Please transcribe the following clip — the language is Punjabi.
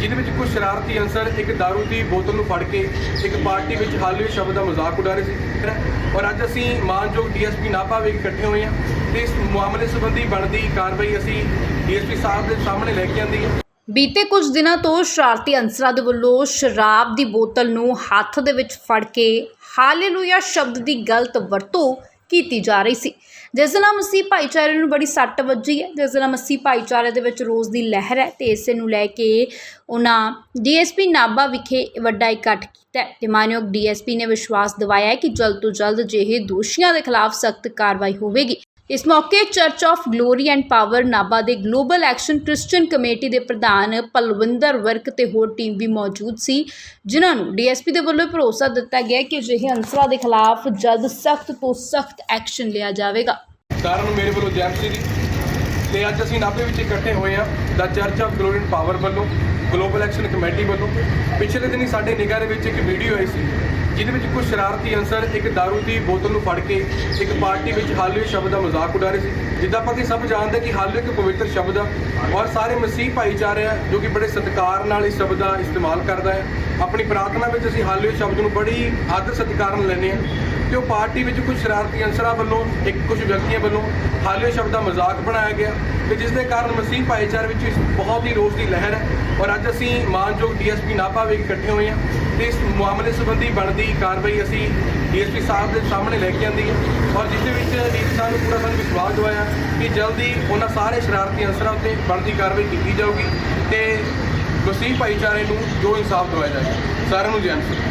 ਜਿਹਦੇ ਵਿੱਚ ਕੁਝ ਸ਼ਰਾਰਤੀ ਅਨਸਰ ਇੱਕ दारू ਦੀ ਬੋਤਲ ਨੂੰ ਫੜ ਕੇ ਇੱਕ ਪਾਰਟੀ ਵਿੱਚ ਹਾਲੇ ਸ਼ਬਦ ਦਾ ਮਜ਼ਾਕ ਉਡਾ ਰਹੇ ਸੀ। ਔਰ ਅੱਜ ਅਸੀਂ ਮਾਨਯੋਗ ਡੀਐਸਪੀ ਨਾਭਾ ਵਿਖੇ ਇਕੱਠੇ ਹੋਏ ਹਾਂ ਤੇ ਇਸ ਮਾਮਲੇ ਸੰਬੰਧੀ ਬਣਦੀ ਕਾਰਵਾਈ ਅਸੀਂ ਡੀਐਸਪੀ ਸਾਹਿਬ ਦੇ ਸਾਹਮਣੇ ਲੈ ਕੇ ਆਂਦੀ ਹੈ। ਬੀਤੇ ਕੁਝ ਦਿਨਾਂ ਤੋਂ ਸ਼ਰਾਰਤੀ ਅੰਸਰਾਂ ਦੇ ਵੱਲੋਂ ਸ਼ਰਾਬ ਦੀ ਬੋਤਲ ਨੂੰ ਹੱਥ ਦੇ ਵਿੱਚ ਫੜ ਕੇ ਹਾਲੇਲੂਇਆ ਸ਼ਬਦ ਦੀ ਗਲਤ ਵਰਤੋਂ ਕੀਤੀ ਜਾ ਰਹੀ ਸੀ। ਜਿਸ ਨਾਲ ਮਸੀਹ ਭਾਈਚਾਰੇ ਨੂੰ ਬੜੀ ਸੱਟ ਵੱਜੀ ਹੈ। ਜਿਸ ਨਾਲ ਮਸੀਹ ਭਾਈਚਾਰੇ ਦੇ ਵਿੱਚ ਰੋਜ਼ ਦੀ ਲਹਿਰ ਹੈ ਤੇ ਇਸੇ ਨੂੰ ਲੈ ਕੇ ਉਹਨਾਂ ਡੀਐਸਪੀ ਨਾਭਾ ਵਿਖੇ ਵੱਡਾ ਇਕੱਠ ਕੀਤਾ ਹੈ ਤੇ ਮਾਨਯੋਗ ਡੀਐਸਪੀ ਨੇ ਵਿਸ਼ਵਾਸ ਦਿਵਾਇਆ ਹੈ ਕਿ ਜਲਦ ਤੋਂ ਜਲਦ ਜਿਹੇ ਦੋਸ਼ੀਆਂ ਦੇ ਖਿਲਾਫ ਸਖਤ ਕਾਰਵਾਈ ਹੋਵੇਗੀ। ਇਸ ਮੌਕੇ church of glory and power Nabha ਦੇ ਗਲੋਬਲ ਐਕਸ਼ਨ ਕ੍ਰਿਸਚੀਅਨ ਕਮੇਟੀ ਦੇ ਪ੍ਰਧਾਨ ਪਲਵਿੰਦਰ ਵਰਕ ਤੇ ਹੋਰ ਟੀਮ ਵੀ ਮੌਜੂਦ ਸੀ, ਜਿਨ੍ਹਾਂ ਨੂੰ ਡੀਐਸਪੀ ਦੇ ਵੱਲੋਂ ਭਰੋਸਾ ਦਿੱਤਾ ਗਿਆ ਕਿ ਅਜਿਹੇ ਅੰਸਰਾਂ ਦੇ ਖਿਲਾਫ ਜਲਦ ਸਖਤ ਤੋਂ ਸਖਤ ਐਕਸ਼ਨ ਲਿਆ ਜਾਵੇਗਾ। ਸਾਰਿਆਂ ਮੇਰੇ ਵੱਲੋਂ ਜੈ। ਦੀ ਤੇ ਅੱਜ ਅਸੀਂ ਨਾਭੇ ਵਿੱਚ ਇਕੱਠੇ ਹੋਏ ਹਾਂ, ਦਾ church of glory and power ਵੱਲੋਂ ਗਲੋਬਲ ਐਕਸ਼ਨ ਕਮੇਟੀ ਵੱਲੋਂ। ਪਿਛਲੇ ਦਿਨੀ ਸਾਡੇ ਨਿਗਾਹ ਦੇ ਵਿੱਚ ਇੱਕ ਵੀਡੀਓ ਆਈ ਸੀ। ਜਿਹਦੇ ਵਿੱਚ ਕੁਝ ਸ਼ਰਾਰਤੀ ਅਨਸਰ ਇੱਕ दारू ਦੀ ਬੋਤਲ ਨੂੰ ਫੜ ਕੇ ਇੱਕ ਪਾਰਟੀ ਵਿੱਚ ਹਾਲੇ ਸ਼ਬਦ ਦਾ ਮਜ਼ਾਕ ਉਡਾ ਰਹੇ ਸੀ, ਜਿੱਦਾਂ ਆਪਾਂ ਕਿ ਸਭ ਜਾਣਦੇ ਕਿ ਹਾਲੇ ਇੱਕ ਪਵਿੱਤਰ ਸ਼ਬਦ ਆ ਔਰ ਸਾਰੇ ਮਸੀਹ ਭਾਈਚਾਰੇ ਆ ਜੋ ਕਿ ਬੜੇ ਸਤਿਕਾਰ ਨਾਲ ਇਸ ਸ਼ਬਦ ਦਾ ਇਸਤੇਮਾਲ ਕਰਦਾ ਹੈ। ਆਪਣੀ ਪ੍ਰਾਰਥਨਾ ਵਿੱਚ ਅਸੀਂ ਹਾਲੇ ਸ਼ਬਦ ਨੂੰ ਬੜੀ ਆਦਰ ਸਤਿਕਾਰ ਨਾਲ ਲੈਂਦੇ ਹਾਂ। ਤੇ ਉਹ ਪਾਰਟੀ ਵਿੱਚ ਕੁਝ ਸ਼ਰਾਰਤੀ ਅਨਸਰਾਂ ਵੱਲੋਂ, ਇੱਕ ਕੁਝ ਵਿਅਕਤੀਆਂ ਵੱਲੋਂ ਹਾਲੇ ਸ਼ਬਦ ਦਾ ਮਜ਼ਾਕ ਬਣਾਇਆ ਗਿਆ ਤੇ ਜਿਸ ਦੇ ਕਾਰਨ ਮਸੀਹ ਭਾਈਚਾਰੇ ਵਿੱਚ ਇਸ ਬਹੁਤ ਹੀ ਰੋਸ ਦੀ ਲਹਿਰ ਹੈ ਔਰ ਅੱਜ ਅਸੀਂ ਮਾਨਯੋਗ ਡੀਐਸਪੀ ਨਾਭਾ ਵਿਖੇ ਇਕੱਠੇ ਹੋਏ ਹਾਂ ਤੇ ਇਸ ਮਾਮਲੇ ਸੰਬੰਧੀ ਬਣਦੀ ਕਾਰਵਾਈ ਅਸੀਂ ਡੀਐਸਪੀ ਸਾਹਿਬ ਦੇ ਸਾਹਮਣੇ ਲੈ ਕੇ ਆਂਦੀ ਹੈ ਔਰ ਜਿਸ ਦੇ ਵਿੱਚ ਡੀਐਸਪੀ ਸਾਹਿਬ ਨੂੰ ਪੂਰਾ ਸਾਨੂੰ ਵਿਸ਼ਵਾਸ ਦਵਾਇਆ ਕਿ ਜਲਦੀ ਉਹਨਾਂ ਸਾਰੇ ਸ਼ਰਾਰਤੀ ਅਨਸਰਾਂ ਉੱਤੇ ਬਣਦੀ ਕਾਰਵਾਈ ਕੀਤੀ ਜਾਊਗੀ ਤੇ ਮਸੀਹ ਭਾਈਚਾਰੇ ਨੂੰ ਜੋ ਇਨਸਾਫ ਦਿਵਾਇਆ ਜਾਏਗਾ ਸਾਰਿਆਂ ਨੂੰ ਜੈ